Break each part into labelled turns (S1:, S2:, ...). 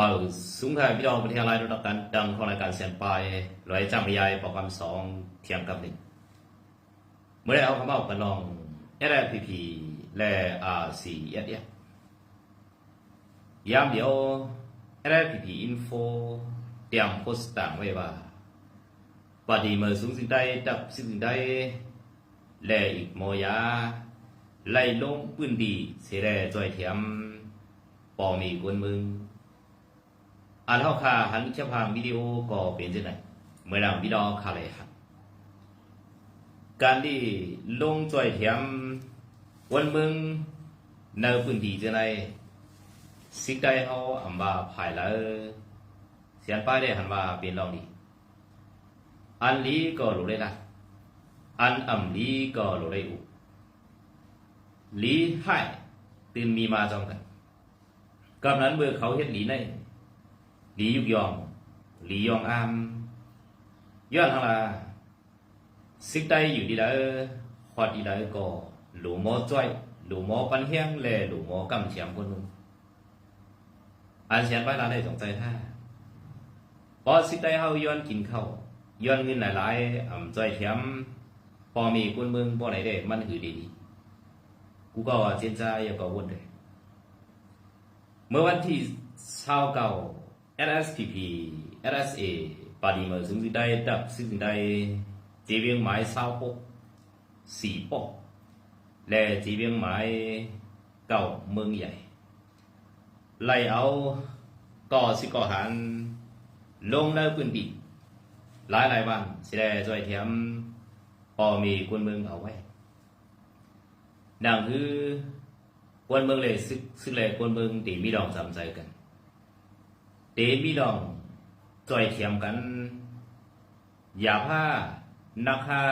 S1: บ่าวสูงไทยพี่น้องประเทศอะไรระดับการดังของรายการเสียนปลายร้อยจำพยายปรแกรมสองเทียมกับหนึ่งเมื่อได้เอาคำว่ากันลอง LPP และ RCS เนี่ยยามเดียว LPP info เตรียมโพสต์ต่างไว้ว่าปฏิเมื่อสูงสิ่งใดดับสิ่งใดและอีกโมยาไล่ลงปืนดีเสียแร่จอยเทียมปอมีกวนมึง อันเท่าคาหันเชพางวิดีโอก็เป็นจังไดเมื่อเราวิดีโอคาเลยครับการที่ลงจอยเทียมวันเมืองในพื้นที่จังไดสิ่งใดเฮาอำว่าภายแล้วเสียนป้ายได้หันว่าเป็นรองดีอันนี้ก็รู้ได้ละอันอำนี้ก็รู้ได้อุลีให้ตื่นมีมาจองกันกำนั้นเมื่อเขาเฮ็ดหลีใน หลียุกยองหลียองอามย้อนทางลาสิกใดอยู่ดีแล้วฮอดดีแล้วก็หลูหมอจ้อยหลูหมอปันเฮียงและหลูหมอกำเฉียมคนนึงอันเฉียนไปลาได้สงใจท่าพอสิกใดเฮาย้อนกินข้าวย้อนเงินหลายๆอ่ำจ้อยเถียมพอมีคนเมืองบ่ไหนได้มันคือดีกูก็ว่าเจนจอย่าก็วนเลยเมื่อวันที่29 LSPP LSA ปา ร์ซึ่งได้ดับซึ่งได้เจียงหมายเศร้าปกสี่ปกและเจียงหมายเก่าเมืองใหญ่ไล่เอาก่อสิก่อหันลงในพื้นที่หลายหลายวันสิได้ช่วยเทียมพอมีคนเมืองเอาไว้นั่นคือคนเมืองเลยซึกซึกเลยคนเมืองตีมีดองสามใจกันเตมีดองจ่อยเทียมกัน อย่าผ้านักผ้า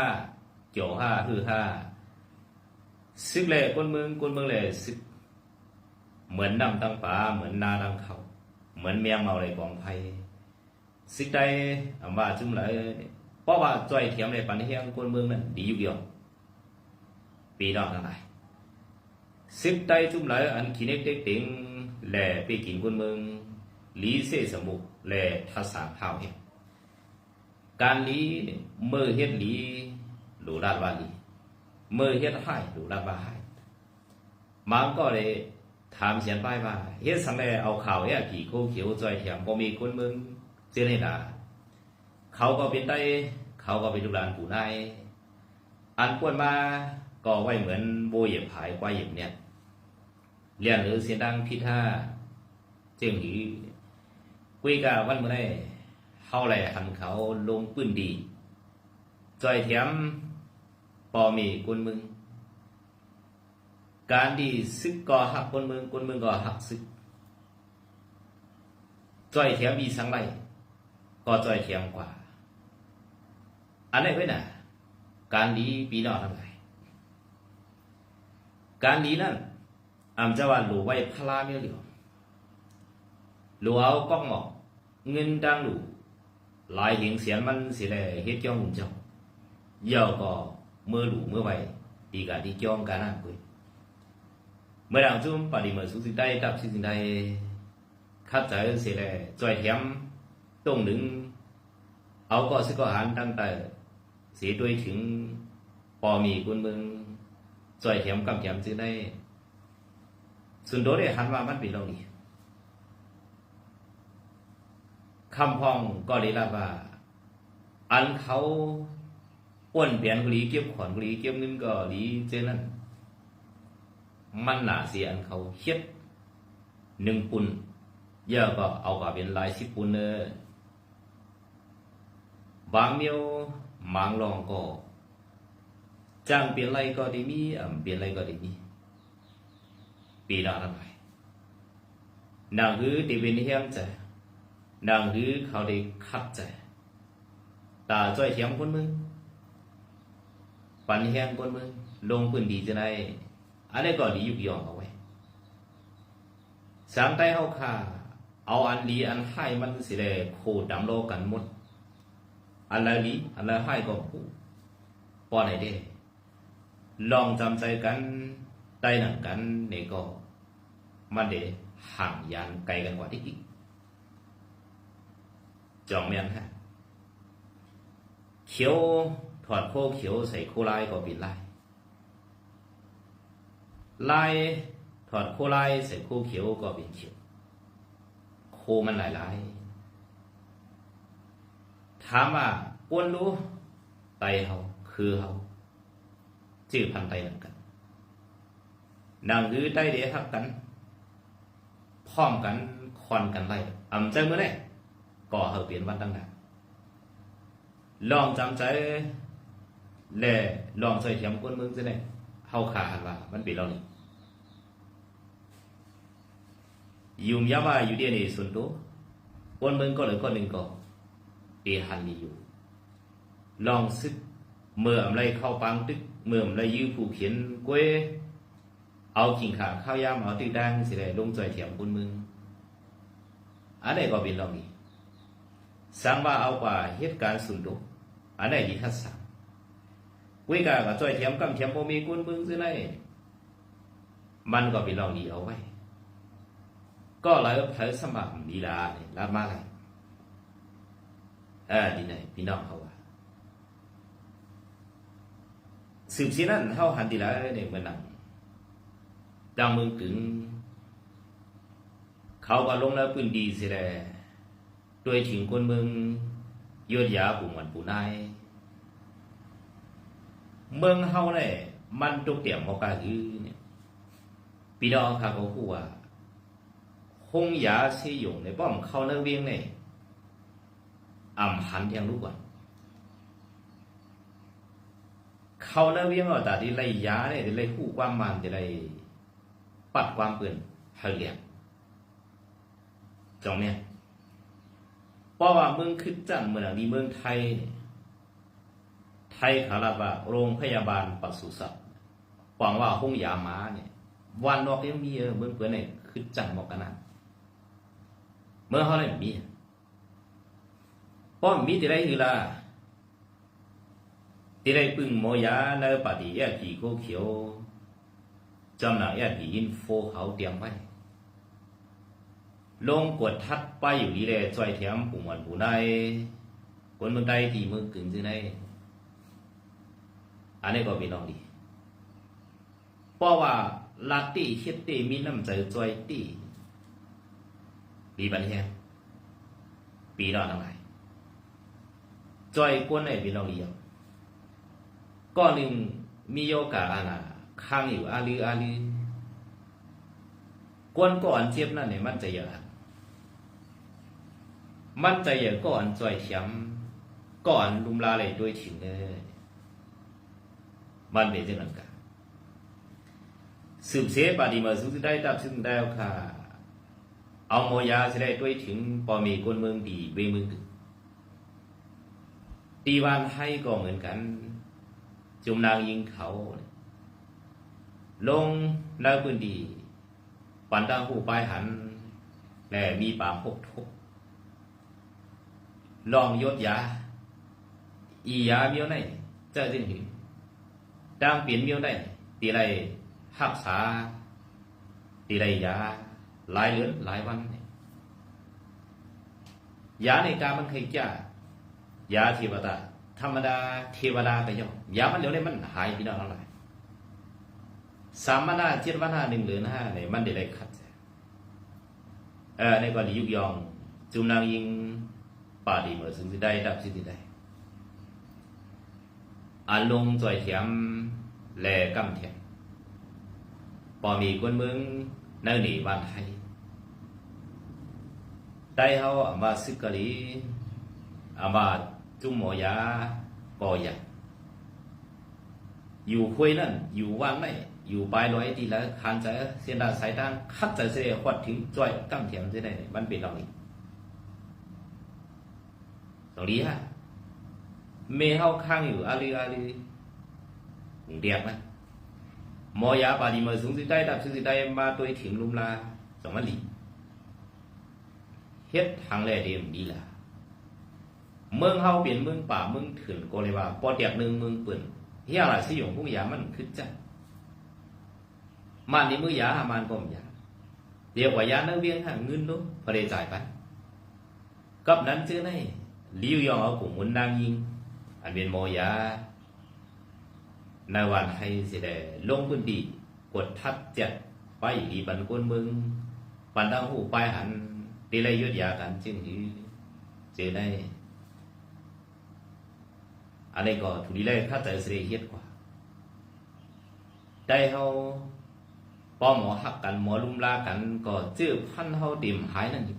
S1: เกี่ยวผ้าฮือผ้าซึกเลยคนเมืองคนเมืองเลยซึกเหมือนน้ำตั้งป่าเหมือนนาตั้งเขาเหมือนเมียเมาเลยกองไผ่ซึกใดอำว่าจุ่มเลยเพราะว่าจ่อยเทียมในปันเฮียงคนเมืองนั้นดีอยู่เดียวปีนอกทั้งหลายซึกใดจุ่มเลยอันขี้เน็กเด็กติงแหล่ไปกินคนเมือง ลีเซสมุกและทัศาข้าเห็ดการลีเมื่อเฮ็ดลีหลูลาบวาลีเมื่อเฮ็ดให้หลูลาบวาให้มันก็เลยถามเสียนไปว่าเฮ็ดสังเเอาข่าวเฮ็ดกี่โคเขียวใจอยแถมบ่มีคนมึงเสียเลยนะเขาก็เป็นได้เขาก็เป็นลูกลานปู่นายอันควรมาก็ไว้เหมือนโบเหยียบหายกว่าเหยียบเนี่ยเรียนหรือเสียนดังพิธาเจียงหรือ quy cả văn bữa này hao lại hẳn khảo lông ปืนดีจอยเทียมปอมีคนมึง การดีซึกก็หักคนมึงคนมึงก็หักซึกจอยเทียมมีสังไรก็จอยเทียมกว่า อันนี้ไว้น่ะ การดีปีนอทั้งหลายการดีนั่นอำจะว่าหลูไว้พลาเมียเหลียว lù áo cóc ngọc ngân đang đủ lại hiện xiển man xì lệ hết cho mình chồng giờ có mưa đủ mưa vậy thì cả đi cho cả nàng quên mới đằng chung bà đi mở xuống dưới đây đạp xuống dưới đây khát trái xì lệ rồi hém tông đứng áo có sẽ có hắn đăng tài sẽ đuôi ถึง bò mì quân mừng rồi hém cầm hém dưới đây ส่วนโดยหันว่ามันเป็นเรานี่ คำพองก็ได้รับว่าอันเขาอ้วนเปลี่ยนกุลีเก็บขอนกุลีเก็บเงินก็ดีเจนั้นมันหนาเสียอันเขาเฮ็ดหนึ่งปุ่นเยอะก็เอากับเป็นหลายสิบปุ่นเนอบางเมียวมางลองก็จ้างเปลี่ยนไรก็ได้มีอ่ำเปลี่ยนไรก็ได้มีปีละเท่าไหร่นางคือที่เป็นเฮียงใจ nàng hứ เขาได้คัดใจ ตาจ้อยเทียมคนมึงปันแห้งคนมึงลงพื้นดีจะได้อันนี้ก็ดีอยู่ยองเอาไว้สามใต้เฮาค่าเอาอันดีอันให้มันสิได้โคดำโลกันหมดอันละดีอันละให้ก็ผู้ปอไหนเด้ ลองจำใจกันใต้หนังกันนี่ก็มันเดห่างยานไกลกันกว่าที่อีก จองแม่นฮะเขียวถอดโคเขียวใส่โคลายก็เป็นลายลายถอดโคลายใส่โคเขียวก็เป็นเขียว โคมันหลายหลายๆถามว่าอ้วนรู้ไตเฮาคือเฮาชื่อพันไตเหมือนกันนางคือไตเดียทักกันพร้อมกันคอนกันไล่อำใจเมื่อไหร่ ก่อเฮาเปลี่ยนวันตั้งนานลองจำใจแล่ลองใส่เทียมก้นมึงซะได้เฮาขาหันว่ามันเป็นเรานี่ยุ่มยาว่าอยู่เดียนี่ส่วนตัวก้นมึงก็เหลยก้อนหนึ่งก็เตีหันนี่อยู่ลองซึกเมื่ออำไรเข้าปังตึกเมื่ออำไรยื้อผู้เขียนกล้วยเอากิ่งขาข้าวยาหมเอาตึกดังสิได้ลงจอยเทียมก้นมึงอันไหนก็เป็นเรานี่ สังว่าเอากว่าเหตุการณ์สุนทรอันไหนที่ทัดสังกุยกาก็จ่อยเทียมกำเทียมบ่มีกุนบึงซื่อไนมันก็เป็นเรานี่เอาไว้ ก็เลยเผยสมัครดีลาเนี่ยลามาไรเออดีไหนพี่น้องเขาว่าสืบสินั้นเฮาหันดีลาเนี่ยมันนั่งดังเมืองกึ่งเขาก็ลงแล้วปืนดีสิแล ด้วยถึงคนเมืองยศยาปู่หมันปู่นายเมืองเฮาเนี่ยมันตุกเตี่ยมเขากาคือเนี่ยพี่น้องค่ะเขาพูดว่าคงยาเสยงในป้อมเขาเนื้อเวียงเนี่ยอ่ำหันเทียงรู้ก่อนเขาเนื้อเวียงว่าแต่ที่ไรยาเนี่ยที่ไรคู่ความมันที่ไรปัดความเปื่อนเฮาเรียงจองเนี่ย เพราะว่าเมืองขึ้นจันทร์เมืองนี้เมืองไทย ไทยขาลาว่าโรงพยาบาลปศุสัตว์หวังว่าห้องยาม้าเนี่ยวันนอกยังมีเออเมืองเพื่อนเนี่ยขึ้นจันทร์บอกกันนะเมื่อเขาเลยมีเพราะมีที่ไรคือละที่ไรปึ่งโมยาในปฏิแยกผีโคเขียวจำหนักแยกผีอินโฟเขาเตรียมไว้ ลงกดทัดไปอยู่ดีเลยจอยเทียมปุ่มวันผู้ใดคนเมืองใดที่เมืองกึ่งซื่อในอันนี้ก็เป็นน้องดีเพราะว่าลาตีเฮ็ดตีมีน้ำใจจอยตีปีบันเฮียปีนอนทั้งหลายจอยกวนในปีน้องเดียวก็หนึ่งมีโอกาอาณาข้างอยู่อาลืออาลือกวนก่อนเจ็บนั่นเนี่ยมันจะเยอะ มันใจเย็นก่อนจ่อยเทียมก่อนลุมลาเลยด้วยถึงเลยมันเป็นจังนั้นกันสืบเสียปาดีมาสุดได้ตับซึ่งได้ค่ะเอาโมยาสิได้ด้วยถึงปอมีคนเมืองดีเวเมืองตีวันให้ก็เหมือนกัน จุมนางยิงเขา ลงแล้วปืนดี ปันตาหูปลายหัน และมีปากพกทุก ลองยศยาอียาเมียวไหนเจ้าจึงหินดังเปลี่ยนเมียวไหนตีไรหักษาตีไรยาหลายเลือนหลายวันยาในการมันเคยจ้ายาเทวดาธรรมดาเทวดาไปย่อมยามันเดี๋ยวนี้มันหายพี่น้องอะไรสามวันห้าเจ็ดวันห้าหนึ่งหรือห้าเนี่ยมันเดี๋ยวไรขัดเออในกรณียุกยอง จุมนางยิง ป่าดีเหมือนซึ่งที่ได้ดับสิ่งที่ได้อันลงจ่อยเทียมแลกำเทียมปอมีคนเมืองเนื้อหนีบ้านไทยได้เขาอามาซึ ตรงนี้ฮะเมเฮาข้างอยู่อาลีอาลีกรุงเทพนะมอยาปาดีมาสูงสิได้ดับสูงสิได้มาตัวถิ่มลุมลาสองมันลีเฮ็ดทางแลเดียมดีล่ะเมืองเฮาเปลี่ยนเมืองป่าเมืองถืนก็เลยว่าปอเตียกหนึ่งเมืองปืนเฮียหลายสิหยงพวกยามันคือจังมันนี่มือยามันก็มยาเดียวกว่ายาเนื้อเวียงหางเงินเนาะพอได้จ่ายไป cấp nắn chứ này liu yong ở cùng muốn đang yin anh bên mò ya nay วันให้สิได้ลงพื้นที่กดทัดเจ็ดไปอีบันกวนมืองปันดังหูไปหันตีเลยยุดยากันจึงที่เจอได้อันนี้ก็ถูกดีเลยถ้าใจเสียเฮ็ดกว่าได้เฮาป้อหมอหักกันหมอลุมลากันก็เจอพันเฮาเต็มหายนั่นอยู่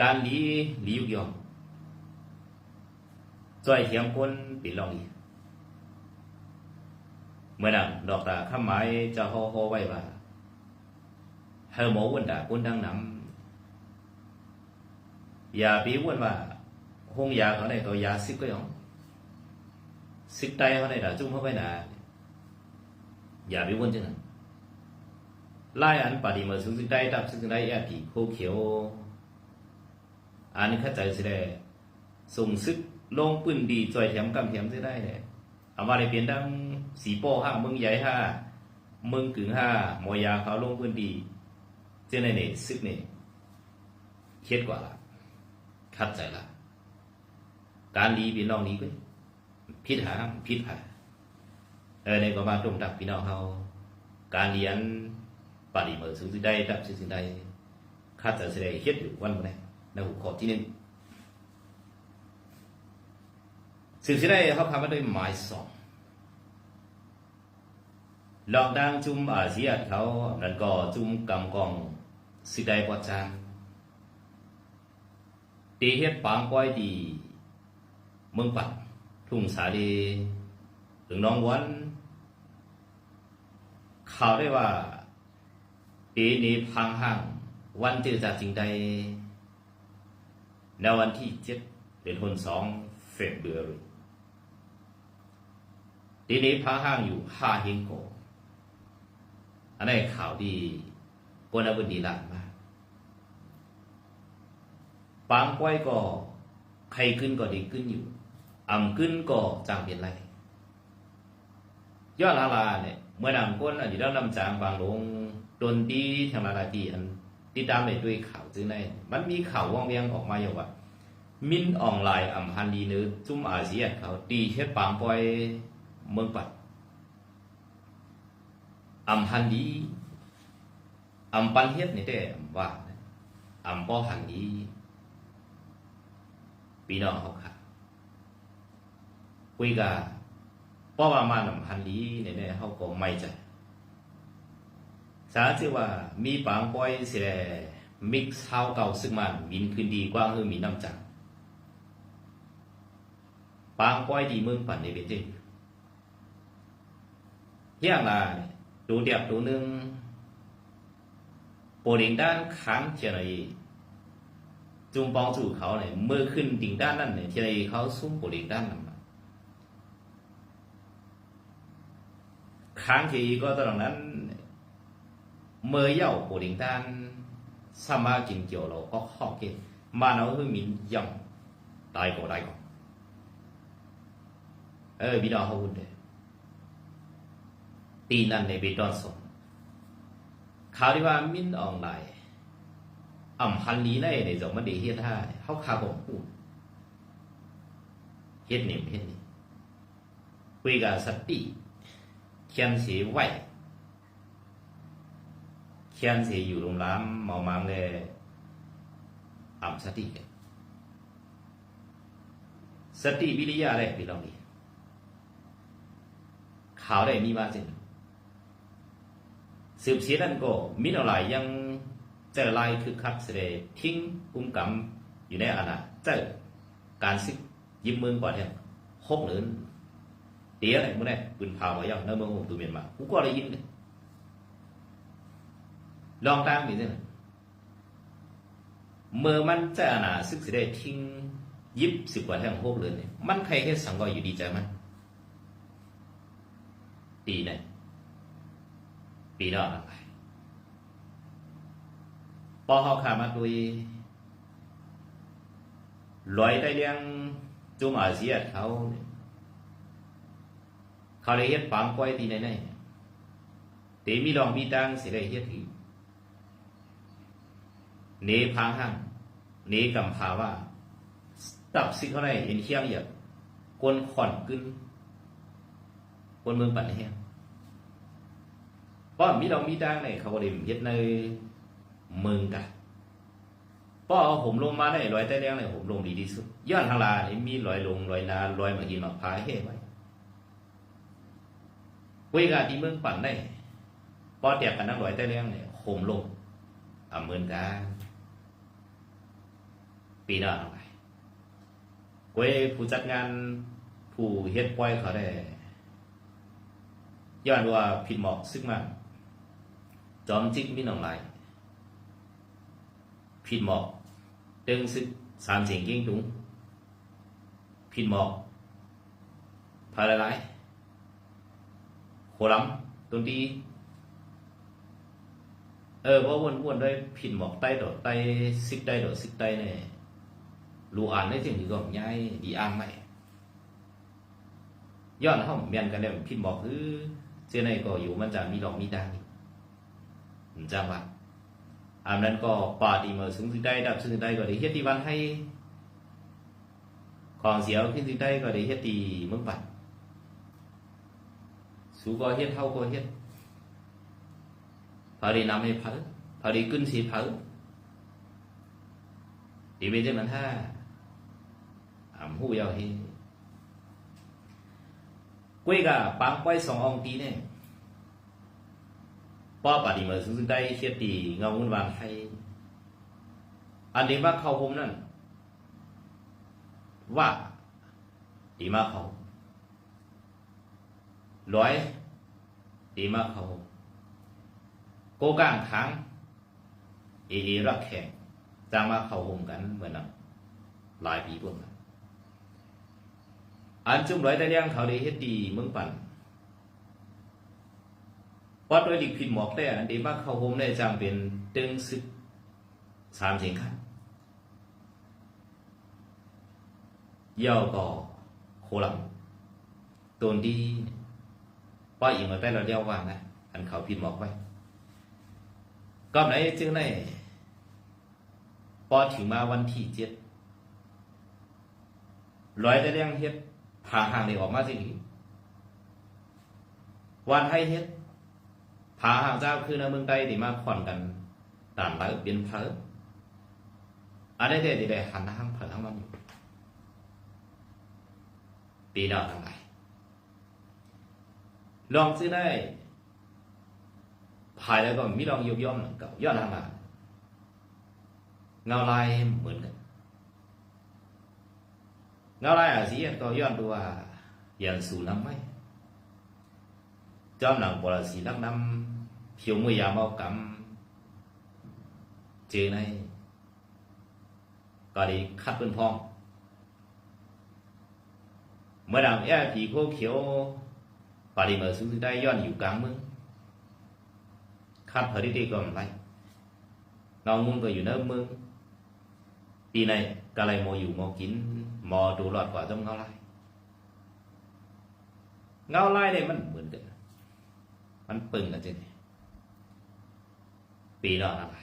S1: การหลีหลียุกยองจ้อยเถียงคนปิดลองอีเมื่อนั้นดอกตาข้ามไม้จะห่อห่อไว้ว่าเฮอหมอวุ่นดาคนดังน้ำยาปีวุ่นว่าห้องยาเขาในตัวยาซิกก็ยองซิกไตเขาในดาจุ้มเข้าไปหนาอย่าปีวุ่นจังไล่อันปฏิมาซึ่งซิกไตตับซึ่งได้ยาตีโคเขียว xích tay đạp xích tay à thì khô khiếu anh khách chạy sẽ đây dùng sức lông ปืนดีจอยแถมกำแถมจะได้เลยเอามาในเปลี่ยนดังสีโป้ห้ามึงใหญ่ห้ามึงกึ่งห้ามอยาเขาลงปืนดีเจ้าในเนี่ยซึกเนี่ยเครียดกว่าละคัดใจละการดีพี่น้องนี้ก็พิษหาพิษหาเออในก็มาตรงดับพี่น้องเฮาการเรียนปฏิบัติสิ่งใดดับสิ่งใดข้าจะแสดงเฮ็ดอยู่วันบ่ได้ ในหัวข้อที่หนึ่งสิ่งที่ได้เขาพามาด้วยหมายสองหลองดังจุ่มอาเซียนเขานั่นก็จุ่มกำกองสิได้บ่จางตีเฮ็ดปางก้อยดี เมืองปัดทุ่งสาลีถึงน้องวันข่าวได้ว่าปีนี้พังห้าง วันที่จะจริงใด ในวันที่เจ็ดเดือนคนสองเฟบเดือนทีนี้พระห้างอยู่ห้าหิงโกอันนี้ข่าวที่วนบุญดีลังมากปางก้อยก็ใครขึ้นก็ดีขึ้นอยู่อ่ำขึ้นก็จางเป็นไรยอดลาลาเนี่ยเมื่อนำก้นอดีตเรานำจางบางลงดนดีทางลาลาดีอัน đuôi khảo chứ này มันมีข่าวว่างเวียงออกมาอยู่ว่ามินออนไลน์อัมพันดีเนื้อจุ่มอาเซียนเขาตีเฮ็ดปางปอยเมืองปัดอัมพันดีอัมปันเฮ็ดนี่แต่ว่าอัมป้อหันดีพี่น้องเขาค่ะ quy gà bao ba ma nằm hành lý này này họ có สาถือว่ามีปางปอยสิแลมิกเฮาเก่าซึ่งมันมินคืนดีกว่าคือมีน้ำจังปางปอยดีเมืองปั่นในเป็นจริงอย่างไรดูเดียบดูนึ่งโปดิงด้านข้างเทียนอีจุมปองจู่เขาเนี่ยเมื่อขึ้นดิ่งด้านนั่นเนี่ยเทียนอีเขาซุ้มโปดิงด้านนั่นค้างเทียก็ตอนนั้น เมื่อยาวปูดิงตันสามารถกินเกี่ยวเราก็ข้อกินมาเราคือมินยองตายก็ได้ก็เออพี่น้องเขาพูดเลยตีนั่นในบิดอนสมข่าวที่ว่ามินออนไลน์อ่ำพันนี้ในในจงมันดีเฮ็ดท่าเขาข่าวผมพูดเฮ็ดหนิมเฮ็ดหนิมคุยกับสติเขียนสีไหว มเมามังเลยอ่ำสติสติวิริยะอะไรพี่ลองดิข่าวได้มีมาจริงสืบเสียนั่นก็มิอะไรยังเจอลายคือคักเสดทิ้งอุ้มกำอยู่ในอาณาเจอการซิกยิ้มมือก่อนเนี่ยหกหรือ tía này muốn này quyền phào vào nhau nơi mơ hồ từ miền mà cũng có là in đấy long tang thì thế này mơ man จะน่ะซึกสิได้ทิ้งยิบสิบกว่าแท่งโฮบเลยเนี่ยมันใครแค่สังก็อยู่ดีใจมันปีไหนปีนอกอะไรพอเขาขามาดุยลอยได้เลี้ยงจุ่มอาเซียเขา เขาเลยเฮ็ดปางก้อยตีไหนไหนเตมีลองมีตังสิได้เฮ็ดอีก นพางหังนี้กำพาว่าตับสิเขาได้เห็นเขี้ยงเหยียบกวนขอนกึนกวนเมืองปั่นแห้งป้อมีดองมีดังเนี่ยเขาก็ได้เฮ็ดในเมืองกันป้อเอาผมลงมาได้ร้อยแต่แรงเนี่ยผมลงดีที่สุดย้อนทางลานี่มีร้อยลงร้อยนาร้อยมากินมาพายเฮ้ไว้คุยกันที่เมืองปั่นได้ป้อแตกกันนักร้อยแต่แรงเนี่ยโคมลงอ่าเมืองกัน ปีหน้าอาไปเว้ยผู้จัดงานผู้เฮ็ดปล่อยเขาได้ย้อนว่าผิดหมอกซึ่งมันจอมจิกมีหนองไหลผิดหมอกเตึงซึกสามเสียงกิ้งตุงผิดหมอกพาละลายโคลัมตุนตีเออว่าวนวนๆด้วยผิดหมอกใต้ดอกใต้ซิกใต้ดอกซิกใต้เนี่ย lũ án ấy thì người gồm nhai đi ăn mày do nó không miền cái này phim bỏ cứ trên này có อยู่มันจะมีหลอกมีดังมันจะว่าอันนั้นก็ปาดีมาสูงสุดได้ดับสูงสุดได้ก็ได้เฮ็ดที่วันให้ของเสียวขึ้นสุดได้ก็ได้เฮ็ดที่เมืองปัดสูก็เฮ็ดเท่าก็เฮ็ดพอดีนำให้เผาพอดีขึ้นสีเผาดีไปเจ้มันท่า 含糊要黑。贵个帮怪上红地呢，把把你们是该些地我们往开，อันนี้ว่าเขาผมนั่นว่าดีมากเขาร้อยดีมากเขาโกก้างค้างเอเอรักแข่งจางมาเขาหมกันเหมือนนั้นหลายปีพวกนั้น anh chung loại tay đen เขาได้เฮ็ดดีเมืองปั่นวัดโดยดิกผิดหมอกแต่อันดีมากเขาโฮมได้จำเป็นตึงซึกสามเสียงขันย่อก็โคลังตัวดีป้าอีกมาแต่เราเดียววางนะอันเขาผิดหมอกไว้ก็ไหนจึงได้พอถึงมาวันที่เจ็ดร้อยแต่เรื่องเฮ็ด พาห่างนี่ออกมาสิวันให้เฮ็ดพาห่างเจ้าคือในเมืองใดที่มาขอนกันตามไปเปลี่ยนเพลอันนี้เด็ดที่ได้หันทางเผลทั้งมันอยู่ปีดอกทั้งหลายลองซื้อได้ภายแล้วก็มีลองยกย่อมหนึ่งกับย้อนทางหลังเงาลายเหมือนกัน แล้วไรอาศีก็ย้อนตัว่ยันสูน้ำไหม่จอมหนังปอาสีลังน้ำเพียวมือยาเมากำเจอในกอดีคัดเป็นพอง เมื่อดำแอ้ผีโคเขียวปาริเมอร์สูงได้ย้อนอยู่กลางมืองคัดพอดีดีก็ไม่ไรน้องมุ่งก็อยู่เนิ่มเมืองาไล่เนี่ยมันเหมือนกันมันปึงกันจริงปีนอนอะไร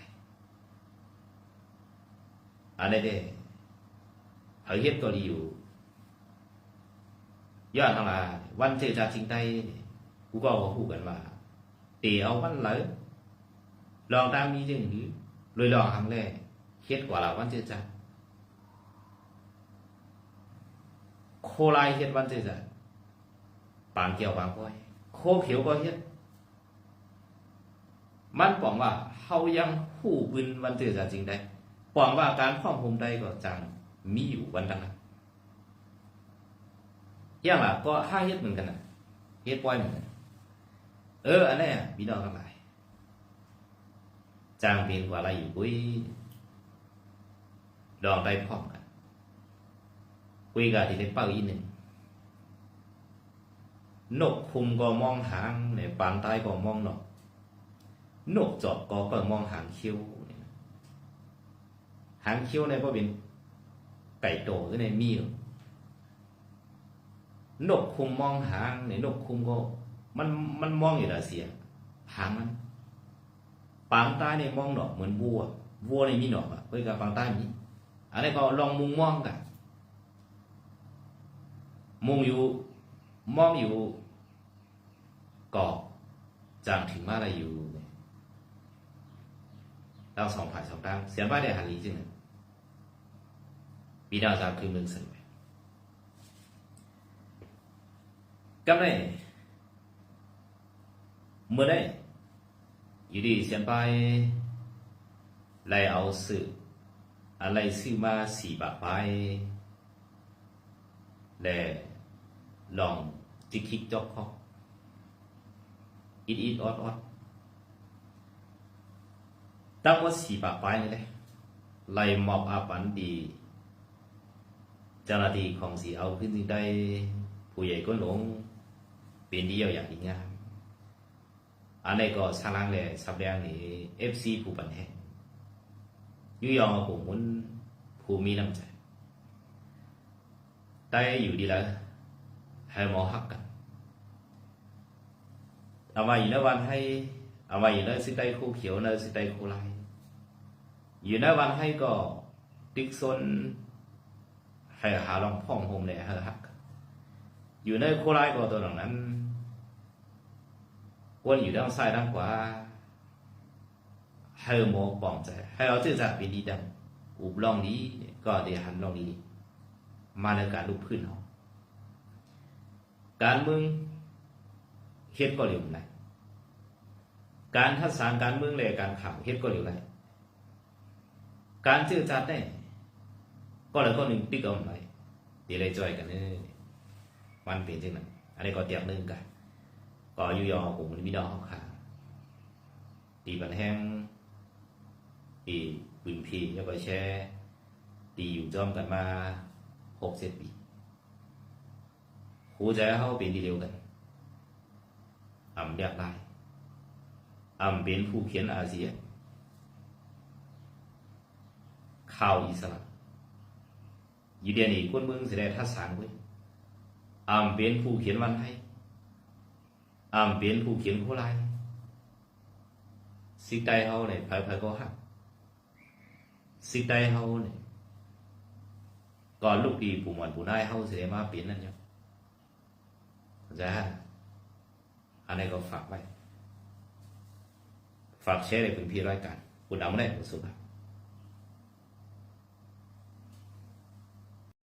S1: อันนี้เด้เขาเฮ็ดก็ดีอยู่ย้อนทางลาวันเจอจากจริงใจกูก็พูดกันว่าตีเอาวันเลยลองตามมีจริงหรือเลยลองครั้งแรกเฮ็ดกว่าเราวันเจอจาก โคลายเฮ็ดวันเจจะปางเกี่ยวปางก้อยโคเขียวก็เฮ็ดมันบอกว่าเฮายังหู้ปืนวันเจจะจริงได้บอกว่าการข้อมภูมิใดก็จังมีอยู่วันดังนั้นอย่างล่ะก็ห้าเฮ็ดเหมือนกันนะเฮ็ดปล่อยเหมือนกันเอออันนี้พี่น้องทั้งหลายจางเป็นกว่าอะไรอยู่ปุ้ยลองได้พร้อมกัน คุยกันที่ได้เป้าอีกหนึ่งนกคุมก็มองหางในปานใต้ก็มองนกนกจอบก็ก็มองหางคิ้วหางคิ้วในก็เป็นไก่โตก็ในมีนกคุมมองหางในนกคุมก็มันมันมองอยู่ละเสียหางมันปางใต้เนี่ยมองดอกเหมือนวัววัวในมีหนอกอะเพื่อกับปางใต้มีอันนี้ก็ลองมุงมองกัน มุงอยู่มองอยู่ก็จางถึงมาอะไรอยู่เราสองฝ่ายสองด้านเสียบ้านได้หันลีจริงปีดาวจะคือเมืองสนไปก็ได้เมื่อได้อยู่ดีเสียไปไลเอาสื่ออะไรซื้อมาสี่บาทไปและ ลองจิกคิกจอกเขาอิดอิดออดออดตั้งว่าสี่บาทไปนี่เลยไล่มอบอาปันดีเจ้าหน้าที่ของสีเอาขึ้นได้ผู้ใหญ่ก้นหลงเป็นเดียวอย่างดีงามอันนี้ก็สร้างแหล่สับแดงนี่เอฟซีผู้ปันแห่ยุยองผมมุนผู้มีน้ำใจได้อยู่ดีแล้ว ให้หมอหักกันเอามาอยู่ในวันให้เอามาอยู่ในสิได้คู่เขียวในสิได้คู่ลายอยู่ในวันให้ก็ติ๊กซนให้หาลองพ่องโฮมเลยให้หักอยู่ในคู่ลายก็ตัวหลังนั้นวนอยู่ด้านซ้ายด้านขวาให้หมอปอมใจให้เอาชื่อจากเป็นดีดังอุบลองนี้ก็เดี๋ยหันลองนี้มาในการลุกพื้นเขา การเมืองเฮ็ดก็เร็วไหนการทัศสารการเมืองเลยการข่าวเฮ็ดก็เร็วไหนการชื่อจัดได้ ก็เลยก็หนึ่งปิกเอาไหนเดี๋ยวเลยจอยกันเนี่ยวันเปลี่ยนจังนั้นอันนี้ก็เตียมหนึ่งกันก็อยู่ยอผมมันมีดอกค่ะตีบันแห้งตีปืนพีแล้วก็แช่ตีอยู่จอมกันมาหกเจ็ดปี หูใจเขาเป็นทีเดียวกันอ่ำเรียกได้อ่ำเป็นผู้เขียนอาเซียนข่าวอิสระอยู่เดียนี้คนเมืองแสดงทัศสางไว้อ่ำเป็นผู้เขียนวันให้อ่ำเป็นผู้เขียนโคลายสิ่งใดเขาเนี่ยภายภายก็หักสิ่งใดเขาเนี่ยก่อนลูกดีปู่หมอนปู่นายเฮาสิได้มาเปลี่ยนนั่นเนี่ย เข้าใจฮะอันนี้ก็ฝากไว้ ฝากแชร์ในพื้นพี่รายการคุณเอาไม่ได้ผมสุดครับ